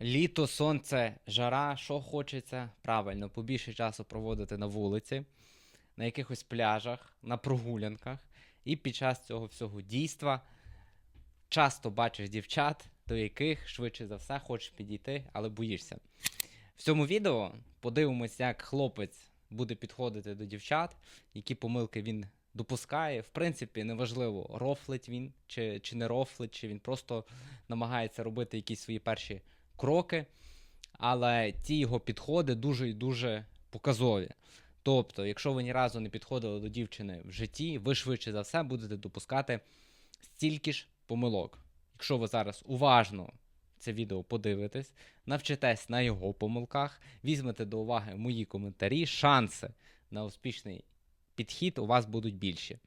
Літо, сонце, жара, що хочеться? Правильно, побільше часу проводити на вулиці, на якихось пляжах, на прогулянках. І під час цього всього дійства часто бачиш дівчат, до яких швидше за все хочеш підійти, але боїшся. В цьому відео подивимось, як хлопець буде підходити до дівчат, які помилки він допускає. В принципі, неважливо, рофлить він чи, чи не рофлить, чи він просто намагається робити якісь свої перші кроки, але ті його підходи дуже і дуже показові. Тобто, якщо ви ні разу не підходили до дівчини в житті, ви швидше за все будете допускати стільки ж помилок. Якщо ви зараз уважно це відео подивитесь, навчитесь на його помилках, візьмете до уваги мої коментарі, шанси на успішний підхід у вас будуть більші.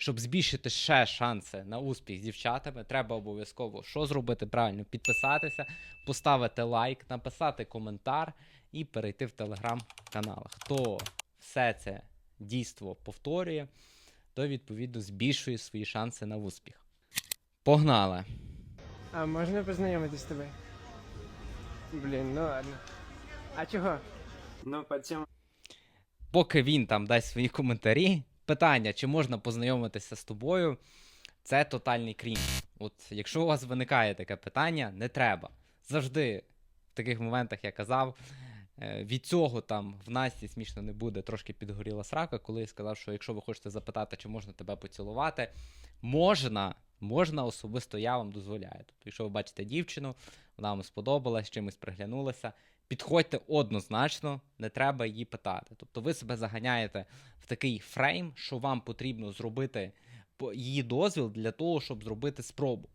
Щоб збільшити ще шанси на успіх з дівчатами, треба обов'язково що зробити правильно? Підписатися, поставити лайк, написати коментар і перейти в телеграм-канал. Хто все це дійство повторює, то відповідно збільшує свої шанси на успіх. Погнали! А можна познайомитись з тобою? Блін, ну ладно. А чого? Ну, по цьому Поки він там дасть свої коментарі, питання, чи можна познайомитися з тобою, це тотальний крінж. От якщо у вас виникає таке питання, не треба. Завжди в таких моментах я казав. е, Від цього там в Насті смішно не буде, трошки підгоріла срака, коли я сказав, що якщо ви хочете запитати, чи можна тебе поцілувати, можна, можна особисто я вам дозволяю. Тобто, якщо ви бачите дівчину, вона вам сподобалась, чимось приглянулася, підходьте однозначно, не треба її питати. Тобто ви себе заганяєте в такий фрейм, що вам потрібно зробити її дозвіл для того, щоб зробити спробу.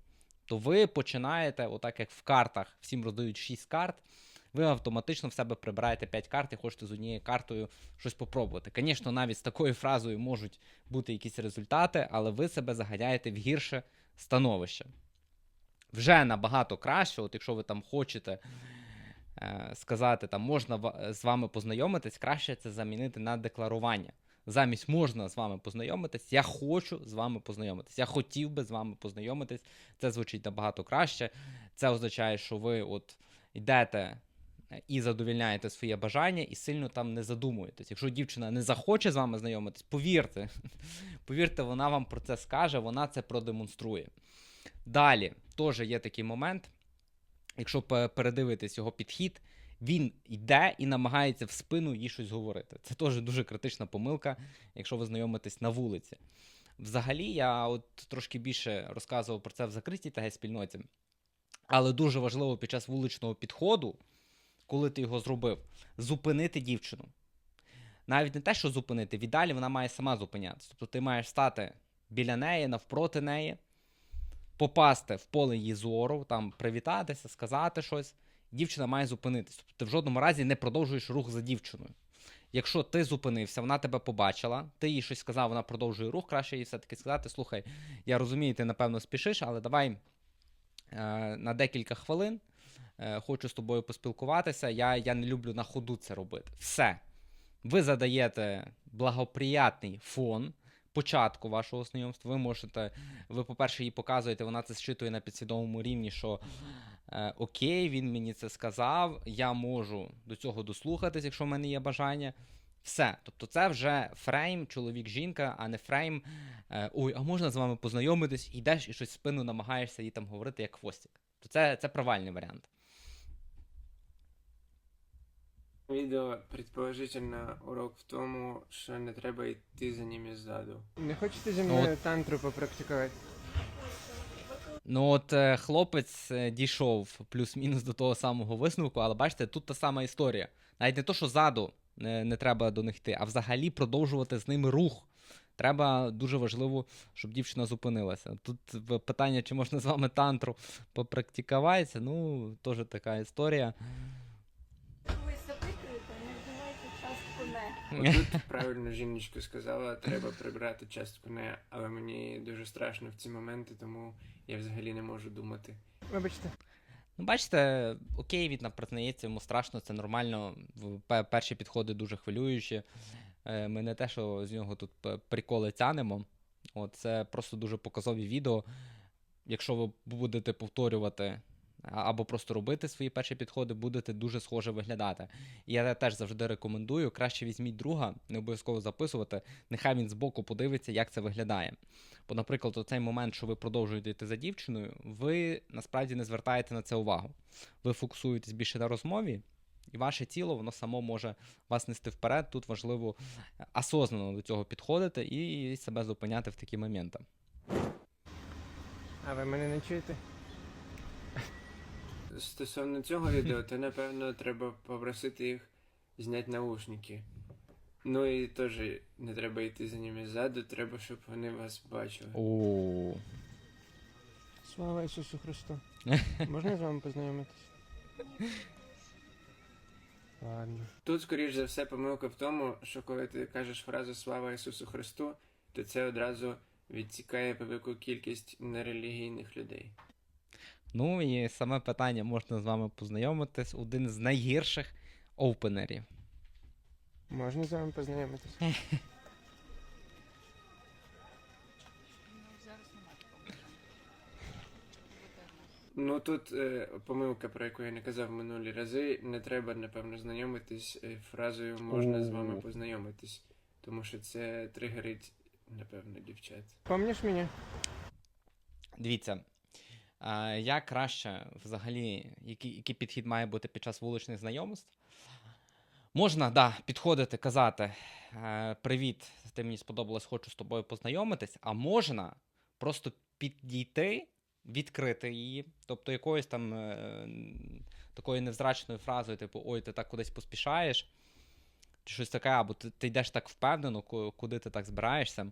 То ви починаєте, отак як в картах, всім роздають 6 карт, ви автоматично в себе прибираєте 5 карт і хочете з однією картою щось попробувати. Звісно, навіть з такою фразою можуть бути якісь результати, але ви себе заганяєте в гірше становище. Вже набагато краще, от якщо ви там хочете сказати, там можна з вами познайомитись, краще це замінити на декларування. Замість можна з вами познайомитись, я хочу з вами познайомитись. Я хотів би з вами познайомитись. Це звучить набагато краще. Це означає, що ви от йдете е, і задовільняєте своє бажання, і сильно там не задумуєтесь. Якщо дівчина не захоче з вами знайомитись, повірте, повірте, вона вам про це скаже, вона це продемонструє. Далі теж є такий момент. Якщо передивитись його підхід, він йде і намагається в спину їй щось говорити. Це теж дуже критична помилка, якщо ви знайомитесь на вулиці. Взагалі, я от трошки більше розказував про це в закритій ТГ спільноті. Але дуже важливо під час вуличного підходу, коли ти його зробив, зупинити дівчину. Навіть не те, що зупинити, віддалі вона має сама зупинятися. Тобто ти маєш стати біля неї, навпроти неї, попасти в поле її зору, там привітатися, сказати щось. Дівчина має зупинитися. Тобто ти в жодному разі не продовжуєш рух за дівчиною. Якщо ти зупинився, вона тебе побачила, ти їй щось сказав, вона продовжує рух, краще їй все-таки сказати: слухай, я розумію, ти напевно спішиш, але давай е, на декілька хвилин е, хочу з тобою поспілкуватися. Я, я не люблю на ходу це робити. Все. Ви задаєте благоприятний фон початку вашого знайомства. Ви можете, ви, по-перше, їй показуєте, вона це зчитує на підсвідомому рівні, що е, окей, він мені це сказав, я можу до цього дослухатись, якщо в мене є бажання. Все. Тобто це вже фрейм, чоловік-жінка, а не фрейм. Е, Ой, а можна з вами познайомитись, йдеш і щось в спину намагаєшся їй там говорити як хвостик. То це, це провальний варіант. Відео предположительно урок в тому, що не треба йти за ними ззаду. Не хочете зі Ну, мною тантру попрактикувати? Ну, от е, хлопець е, дійшов плюс-мінус до того самого висновку, але бачите, тут та сама історія. Навіть не то, що ззаду не, не треба до них йти, а взагалі продовжувати з ними рух. Треба дуже важливо, щоб дівчина зупинилася. Тут питання, чи можна з вами тантру попрактикуватися, ну, теж така історія. Отут правильно жіночка сказала, треба прибрати частку не, але мені дуже страшно в ці моменти, тому я взагалі не можу думати. Вибачте. Ну, бачите, окей, він нам признається, йому страшно, це нормально. Перші підходи дуже хвилюючі. Е, Ми не те, що з нього тут приколи тянемо. От, це просто дуже показові відео. Якщо ви будете повторювати або просто робити свої перші підходи, будете дуже схоже виглядати. І я теж завжди рекомендую, краще візьміть друга, не обов'язково записувати, нехай він збоку подивиться, як це виглядає. Бо, наприклад, у цей момент, що ви продовжуєте йти за дівчиною, ви насправді не звертаєте на це увагу. Ви фокусуєтесь більше на розмові, і ваше тіло воно само може вас нести вперед. Тут важливо е, осознанно до цього підходити і себе зупиняти в такі моменти. А ви мене не чуєте? Стосовно цього відео, то напевно треба попросити їх зняти наушники. Ну і теж не треба йти за ними ззаду, треба, щоб вони вас бачили. О, Слава Ісусу Христу. Можна з вами познайомитись? Ладно. Тут, скоріш за все, помилка в тому, що коли ти кажеш фразу Слава Ісусу Христу, то це одразу відсікає велику кількість нерелігійних людей. Ну і саме питання можна з вами познайомитись. Один з найгірших опенерів. Можна з вами познайомитись? Ну тут е, помилка, про яку я не казав минулі рази, не треба, напевно, знайомитись е, фразою можна з вами познайомитись, тому що це тригерить, напевно, дівчат. Помніш мене? Дивіться, як краще взагалі, який, який підхід має бути під час вуличних знайомств? Можна, да, підходити, казати е, Привіт, ти мені сподобалось, хочу з тобою познайомитись, а можна просто підійти, відкрити її, тобто якоюсь там е, такою невзрачною фразою, типу, ой, ти так кудись поспішаєш, чи щось таке, або ти, ти йдеш так впевнено, куди ти так збираєшся.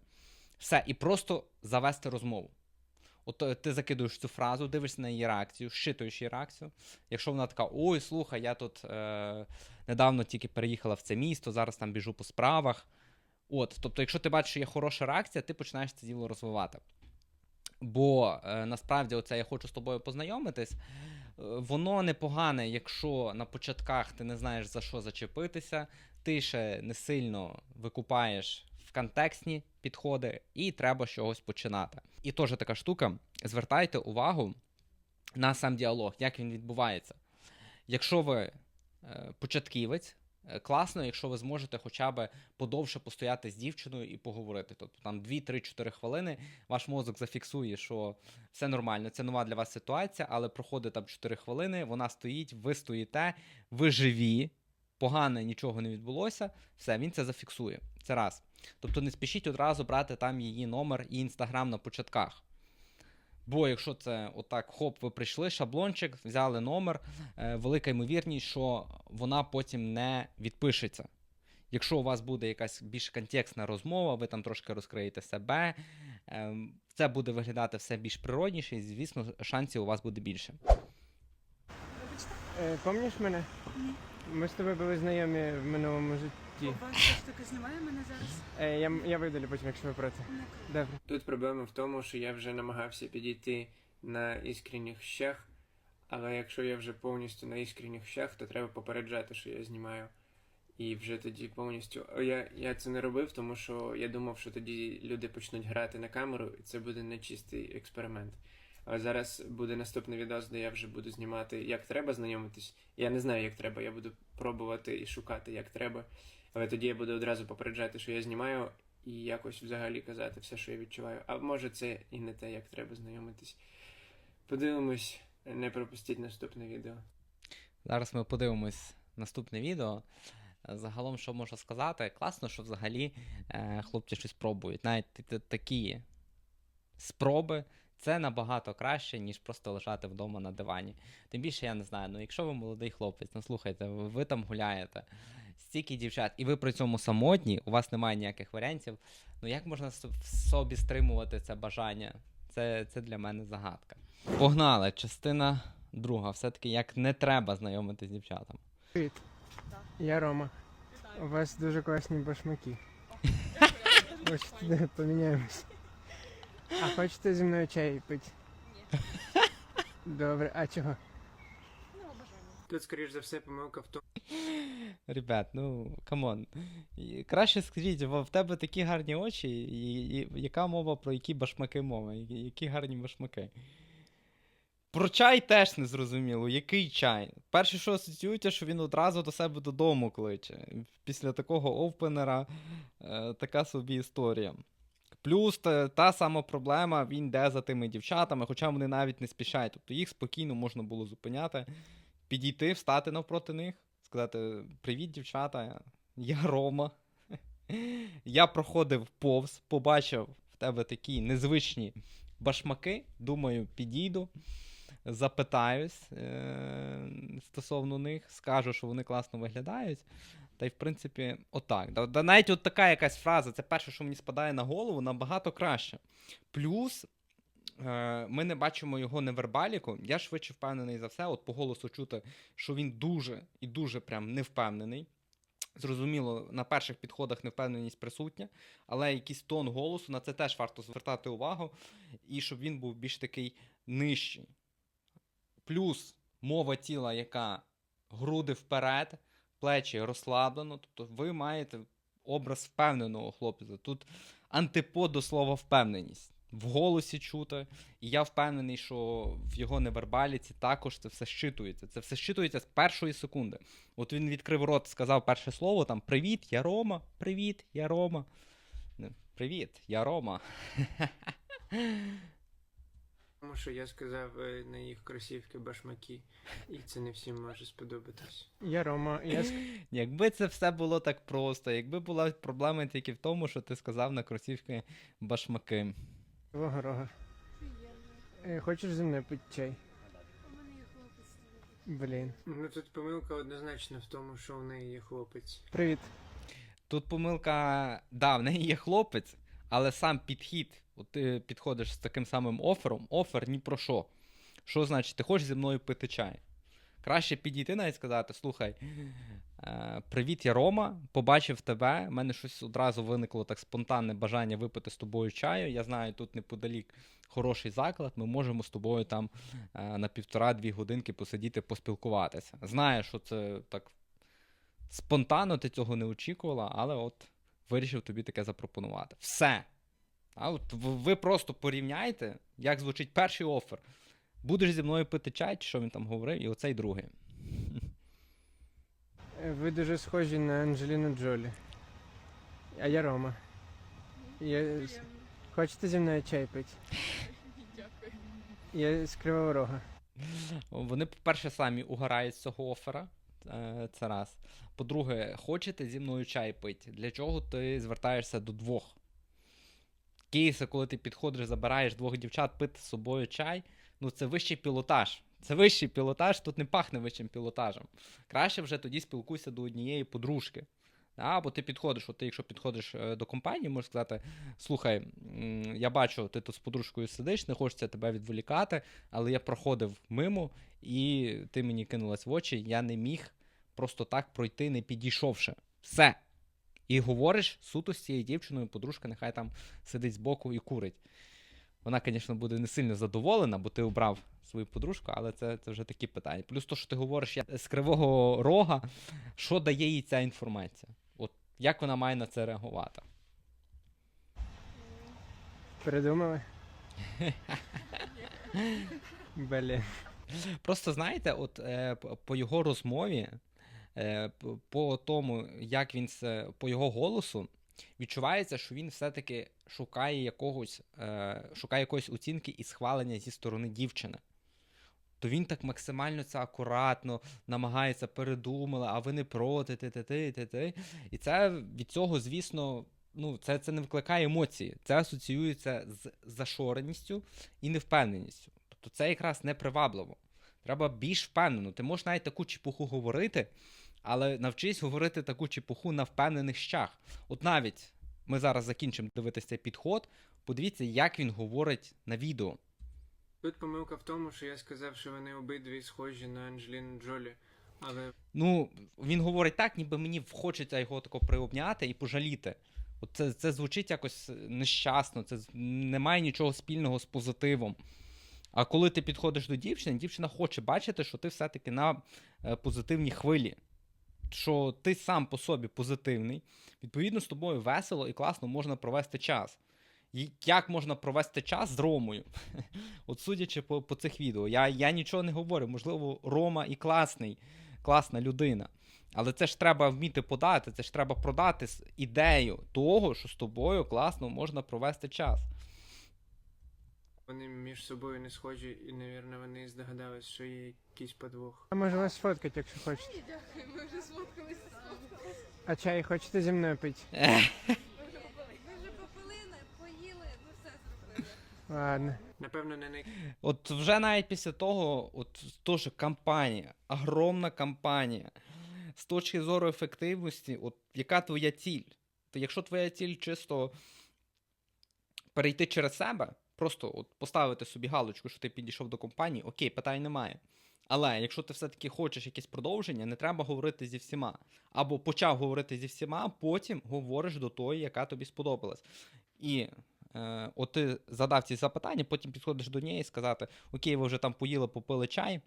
Все, і просто завести розмову. От е, ти закидуєш цю фразу, дивишся на її реакцію, щитуєш її реакцію. Якщо вона така, ой, слухай, я тут е, недавно тільки переїхала в це місто, зараз там біжу по справах. От, тобто, якщо ти бачиш, що є хороша реакція, ти починаєш це діло розвивати. Бо е, насправді, оце я хочу з тобою познайомитись. е, Воно непогане, якщо на початках ти не знаєш за що зачепитися, ти ще не сильно викупаєш контекстні підходи, і треба з чогось починати. І теж така штука: звертайте увагу на сам діалог, як він відбувається. Якщо ви е, початківець, е, класно, якщо ви зможете хоча б подовше постояти з дівчиною і поговорити. Тобто там 2-3-4 хвилини ваш мозок зафіксує, що все нормально, це нова для вас ситуація, але проходить там 4 хвилини, вона стоїть, ви стоїте, ви живі, погане нічого не відбулося, все, він це зафіксує. Це раз. Тобто не спішіть одразу брати там її номер і інстаграм на початках. Бо якщо це отак, хоп, ви прийшли, шаблончик, взяли номер, е, велика ймовірність, що вона потім не відпишеться. Якщо у вас буде якась більш контекстна розмова, ви там трошки розкриєте себе, ем, це буде виглядати все більш природніше, і, звісно, шансів у вас буде більше. Е, помніш мене? Ні. Ми з тобою були знайомі в минулому житті. Знімає мене зараз? Е, я, я видалю потім, якщо ви проти. Не Добре. Тут проблема в тому, що я вже намагався підійти на іскренніх щах, але якщо я вже повністю на іскренніх щах, то треба попереджати, що я знімаю. І вже тоді повністю. Я, я це не робив, тому що я думав, що тоді люди почнуть грати на камеру, і це буде нечистий експеримент. А зараз буде наступний відос, де я вже буду знімати, як треба знайомитись. Я не знаю, як треба, я буду пробувати і шукати, як треба. Але тоді я буду одразу попереджати, що я знімаю, і якось взагалі казати все, що я відчуваю. А може це і не те, як треба знайомитись. Подивимось, не пропустіть наступне відео. Зараз ми подивимось наступне відео. Загалом, що можу сказати, класно, що взагалі е, хлопці щось пробують. Навіть такі спроби це набагато краще, ніж просто лежати вдома на дивані. Тим більше я не знаю, ну якщо ви молодий хлопець, ну слухайте, ви, ви там гуляєте, стільки дівчат, і ви при цьому самотні, у вас немає ніяких варіантів. Ну як можна в собі стримувати це бажання? Це, це для мене загадка. Погнали, частина друга. Все-таки як не треба знайомитись з дівчатами. Привіт. Я Рома. У вас дуже класні башмаки. Хочете, поміняємось. А хочете зі мною чай пити? Добре, а чого? Тут, скоріш за все, помилка в тому. Ребят, ну камон. Краще скажіть, в тебе такі гарні очі, і, і яка мова про які башмаки мова? Які, гарні башмаки? Про чай теж не зрозуміло. Який чай? Перше, що асоціюється, що він одразу до себе додому кличе. Після такого овпенера е, така собі історія. Плюс та, та сама проблема, він йде за тими дівчатами, хоча вони навіть не спішають. Тобто їх спокійно можна було зупиняти, підійти, встати навпроти них, сказати: Привіт, дівчата, я Рома. Я проходив повз, побачив в тебе такі незвичні башмаки. Думаю, підійду, запитаюсь е- стосовно них, скажу, що вони класно виглядають. Та й, в принципі, отак. Да, навіть от така якась фраза, це перше, що мені спадає на голову, набагато краще. Плюс. Е, Ми не бачимо його невербаліку. Я швидше впевнений за все. От по голосу чути, що він дуже і дуже прям не впевнений. Зрозуміло, на перших підходах невпевненість присутня, але якийсь тон голосу на це теж варто звертати увагу, і щоб він був більш такий нижчий. Плюс мова тіла, яка груди вперед, плечі розслаблено. Тобто ви маєте образ впевненого хлопця. Тут антипод до слова впевненість. В голосі чути. І я впевнений, що в його невербаліці також це все щитується. Це все щитується з першої секунди. От він відкрив рот, сказав перше слово: там Привіт, я Рома. Привіт, я Рома. Привіт, я Рома. Тому що я сказав е, на їх кросівки башмаки, і це не всім може сподобатись. Я Рома, я Якби це все було так просто, якби була проблема тільки в тому, що ти сказав на кросівки башмаки. Кривого Рога. Е, Хочеш зі мною пити чай? У мене є хлопець. Блін. Ну тут помилка однозначно в тому, що в неї є хлопець. Привіт. Тут помилка, да, в неї є хлопець, але сам підхід, от ти підходиш з таким самим офером, офер ні про що. Що значить, ти хочеш зі мною пити чай? Краще підійти навіть сказати: слухай, е, привіт, я Рома, побачив тебе. в мене щось одразу виникло так спонтанне бажання випити з тобою чаю. Я знаю, тут неподалік хороший заклад. Ми можемо з тобою там е, на півтора-дві годинки посидіти, поспілкуватися. Знаю, що це так спонтанно ти цього не очікувала, але от вирішив тобі таке запропонувати. Все. А от ви просто порівняйте, як звучить перший офер. Будеш зі мною пити чай, чи що він там говорив, і оцей другий. Е, Ви дуже схожі на Анджеліну Джолі. А я Рома. Я... Хочете зі мною чай пити? Дякую. Я з Кривого Рога. Вони, по-перше, самі угорають з цього оффера. е, Це раз. По-друге, хочете зі мною чай пити? Для чого ти звертаєшся до двох? Кейси, коли ти підходиш, забираєш двох дівчат пити з собою чай, ну це вищий пілотаж. Це вищий пілотаж, тут не пахне вищим пілотажем. Краще вже тоді спілкуйся до однієї подружки. Або ти підходиш, от ти, якщо підходиш е, до компанії, можеш сказати: слухай, я бачу, ти тут з подружкою сидиш, не хочеться тебе відволікати, але я проходив мимо, і ти мені кинулась в очі, я не міг просто так пройти, не підійшовши. Все. І говориш суто з цією дівчиною, подружка нехай там сидить збоку і курить. Вона, звісно, буде не сильно задоволена, бо ти обрав свою подружку, але це, це вже такі питання. Плюс то, що ти говориш я з кривого рога, що дає їй ця інформація? От як вона має на це реагувати? Передумали? Блін. Просто знаєте, от е, по його розмові, по тому, як він по його голосу, відчувається, що він все-таки шукає якогось, е, шукає якоїсь оцінки і схвалення зі сторони дівчини. То він так максимально це акуратно намагається передумали, а ви не проти, ти, ти, ти, ти, ти. І це від цього, звісно, ну, це, це не викликає емоції. Це асоціюється з зашореністю і невпевненістю. Тобто це якраз непривабливо. Треба більш впевнено. Ти можеш навіть таку чепуху говорити, але навчись говорити таку чепуху на впевнених щах. От навіть ми зараз закінчимо дивитися цей підход. Подивіться, як він говорить на відео. Тут помилка в тому, що я сказав, що вони обидві схожі на Анджеліну Джолі, але Ну, він говорить так, ніби мені хочеться його тако приобняти і пожаліти. От це, це звучить якось нещасно, це з- не має нічого спільного з позитивом. А коли ти підходиш до дівчини, дівчина хоче бачити, що ти все-таки на е, позитивній хвилі. Що ти сам по собі позитивний, відповідно, з тобою весело і класно можна провести час. як можна провести час з Ромою. От судячи по, по цих відео, я, я нічого не говорю. Можливо, Рома і класний, класна людина. Але це ж треба вміти подати, це ж треба продати ідею того, що з тобою класно можна провести час. Вони між собою не схожі, і, навірно, вони здогадались, що є якийсь подвох. Я можу вас сфоткати, якщо хочете. Ні, дякую, ми вже сфоткалися. А чай хочете зі мною пити? Ми вже попили, поїли, ми все зробили. Ладно. Напевно, не най... От вже навіть після того, от теж кампанія, огромна кампанія. З точки зору ефективності, от яка твоя ціль? То якщо твоя ціль чисто перейти через себе, просто от поставити собі галочку, що ти підійшов до компанії, окей, питань немає. Але якщо ти все-таки хочеш якесь продовження, не треба говорити зі всіма. Або почав говорити зі всіма, потім говориш до тої, яка тобі сподобалась. І е, от ти задав ці запитання, потім підходиш до неї і сказати: Окей, ви вже там поїли, попили чай,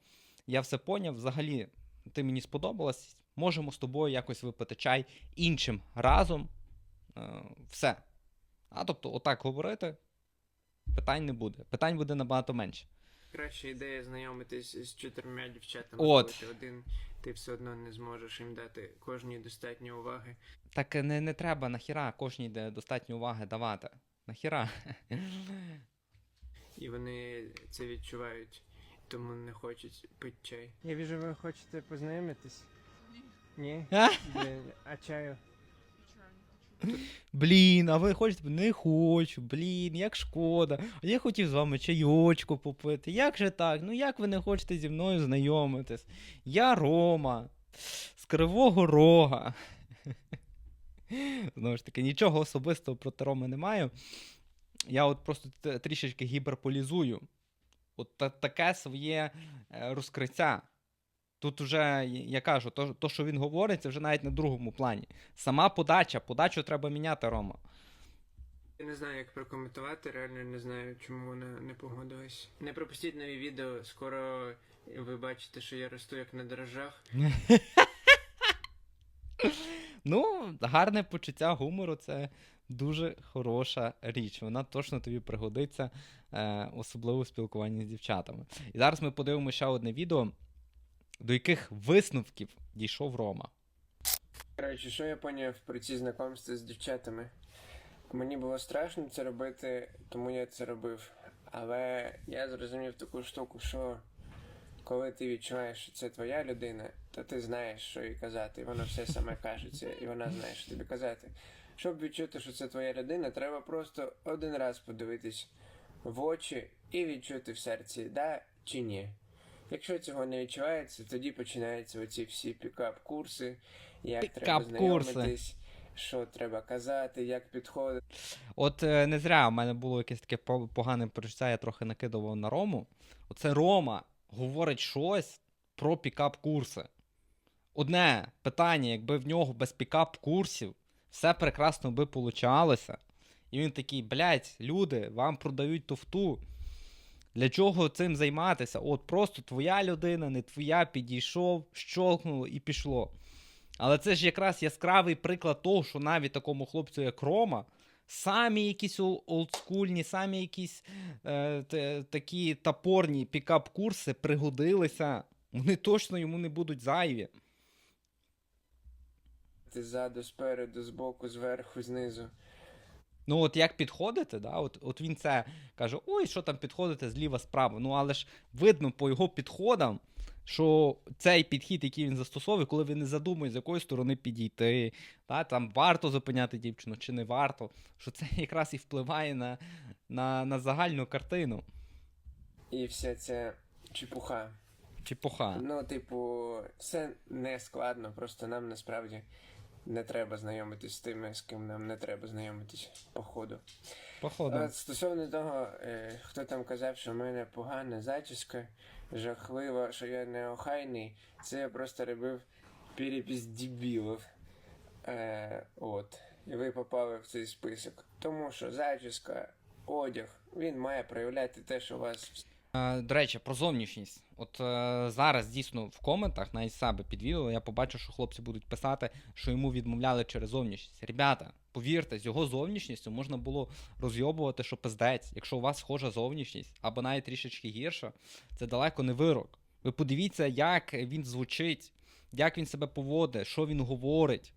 я все поняв, взагалі, ти мені сподобалась, можемо з тобою якось випити чай іншим разом. Е, все. А тобто, отак говорити, питань не буде. Питань буде набагато менше. краща ідея знайомитись з чотирма дівчатами. От. Коли ти один, ти все одно не зможеш їм дати кожній достатньо уваги. Так не, не треба нахіра кожній де достатньо уваги давати. Нахіра. І вони це відчувають, тому не хочуть пити чай. Я вижу, ви хочете познайомитись. Ні? А? Блін, а чаю? Блін, а ви хочете? Не хочу, блін, як шкода. Я хотів з вами чайочку попити. Як же так? Ну як ви не хочете зі мною знайомитись? Я Рома з Кривого Рога. Знову ж таки, нічого особистого проти Роми не маю. Я от просто трішечки гіперполізую. От таке своє е, розкриття. Тут вже, я кажу, то, то, що він говорить, це вже навіть на другому плані. Сама подача, подачу треба міняти, Рома. Я не знаю, як прокоментувати, реально не знаю, чому вона не погодилась. Не пропустіть нові відео, скоро ви бачите, що я росту як на дрожжах. Ну, гарне почуття гумору це дуже хороша річ. Вона точно тобі пригодиться, е, особливо в спілкуванні з дівчатами. І зараз ми подивимося ще одне відео, до яких висновків дійшов Рома. Коротше, що я поняв про ці знайомства з дівчатами? Мені було страшно це робити, тому я це робив. Але я зрозумів таку штуку, що коли ти відчуваєш, що це твоя людина, то ти знаєш, що їй казати, і вона все саме кажеться, і вона знає, що тобі казати. Щоб відчути, що це твоя людина, треба просто один раз подивитись в очі і відчути в серці, да чи ні. Якщо цього не відчувається, тоді починаються оці всі пікап-курси, як треба Пікап-курси. знайомитись, що треба казати, як підходити. От е, не зря в мене було якесь таке погане перечуття, я трохи накидував на Рому. Оце Рома говорить щось про пікап-курси. Одне питання, якби в нього без пікап-курсів все прекрасно би получалося. І він такий, блядь, люди, вам продають тофту. Для чого цим займатися? От просто твоя людина, не твоя, підійшов, щолкнуло і пішло. Але це ж якраз яскравий приклад того, що навіть такому хлопцю, як Рома, самі якісь олдскульні, самі якісь е, т- такі топорні пікап-курси пригодилися. Вони точно йому не будуть зайві. Ти ззаду, спереду, збоку, зверху, знизу. Ну, от як підходити, да? от, от він це каже: ой, що там підходити зліва справа. Ну, але ж видно по його підходам, що цей підхід, який він застосовує, коли він не задумує, з якої сторони підійти, та, там варто зупиняти дівчину чи не варто, що це якраз і впливає на, на, на загальну картину. І вся ця чепуха. Чепуха. Ну, типу, все не складно, просто нам насправді не треба знайомитись з тими, з ким нам не треба знайомитись по ходу. Походу. От стосовно того, е, хто там казав, що в мене погана зачіска, жахливо, що я не охайний, це я просто робив перепис дебілів. Е, от. І ви попали в цей список. Тому що зачіска, одяг, він має проявляти те, що у вас До речі, про зовнішність. От е, зараз дійсно в коментах, з себе під відео, я побачив, що хлопці будуть писати, що йому відмовляли через зовнішність. Ребята, Повірте, з його зовнішністю можна було розйобувати, що пиздець. Якщо у вас схожа зовнішність, або навіть трішечки гірша, це далеко не вирок. Ви подивіться, як він звучить, як він себе поводить, що він говорить,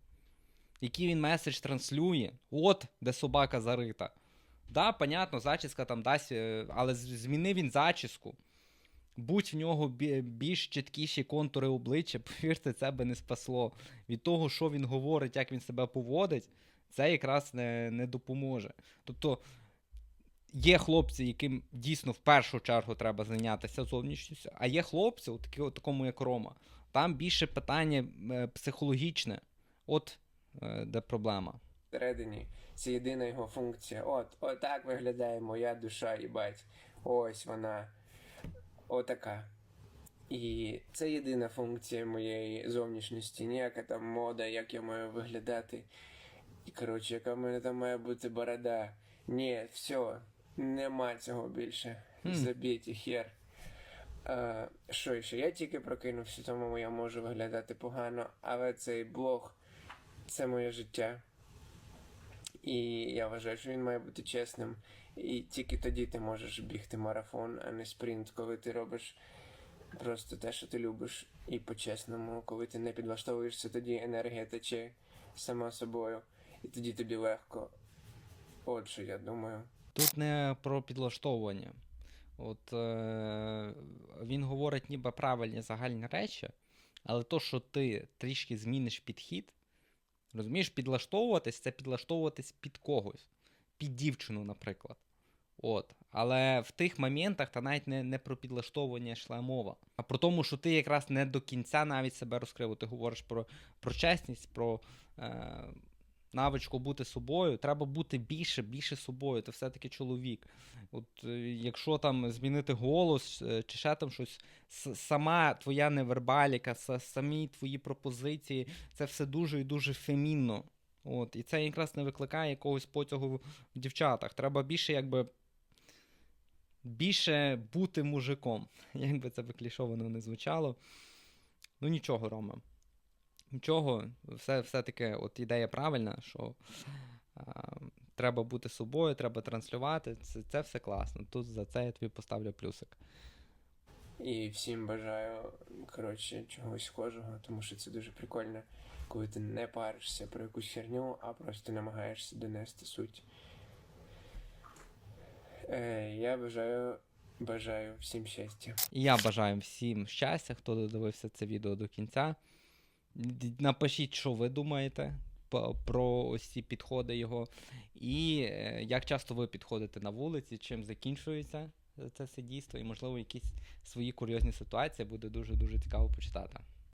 який він меседж транслює. От де собака зарита. Да, понятно, зачіска там дасть, е, але з- зміни він зачіску. Будь в нього більш чіткіші контури обличчя, повірте, це би не спасло. Від того, що він говорить, як він себе поводить, це якраз не, не допоможе. Тобто є хлопці, яким дійсно в першу чергу треба зайнятися зовнішністю, а є хлопці, от такі, от такому як Рома, там більше питання е, психологічне. От е, де проблема. Всередині. Це єдина його функція. От, отак виглядає моя душа, їбать. Ось вона. Отака. І це єдина функція моєї зовнішності. Ніяка там мода, як я маю виглядати. І коротше, яка в мене там має бути борода. Ні, все, нема цього більше. Забійте хер. Що ще? Я тільки прокинувся, тому я можу виглядати погано, але цей блог це моє життя. І я вважаю, що він має бути чесним. І тільки тоді ти можеш бігти марафон, а не спринт, коли ти робиш просто те, що ти любиш, і по-чесному, коли ти не підлаштовуєшся, тоді енергія тече сама собою, і тоді тобі легко. От що я думаю. Тут не про підлаштовування. От е, він говорить ніби правильні загальні речі, але то, що ти трішки зміниш підхід, розумієш, підлаштовуватись це підлаштовуватись під когось, під дівчину, наприклад. От. Але в тих моментах та навіть не, не про підлаштовування йшла мова, а про тому, що ти якраз не до кінця навіть себе розкрив. Ти говориш про, про чесність, про е, навичку бути собою. Треба бути більше, більше собою. Ти все-таки чоловік. От е, якщо там змінити голос е, чи ще там щось, сама твоя невербаліка, самі твої пропозиції, це все дуже і дуже фемінно. От, і це якраз не викликає якогось потягу в дівчатах. Треба більше, якби. Більше бути мужиком. Як би це би клішовано не звучало. Ну нічого, Рома. Нічого, все, все-таки от ідея правильна, що а, треба бути собою, треба транслювати. Це, це все класно. Тут за це я тобі поставлю плюсик. І всім бажаю, коротше, чогось схожого, тому що це дуже прикольно, коли ти не паришся про якусь херню, а просто намагаєшся донести суть. Е, я бажаю, бажаю всім щастя. І я бажаю всім щастя, хто додивився це відео до кінця. Напишіть, що ви думаєте про ось ці підходи його. І е, як часто ви підходите на вулиці, чим закінчується це все дійство, і, можливо, якісь свої курйозні ситуації буде дуже-дуже цікаво почитати.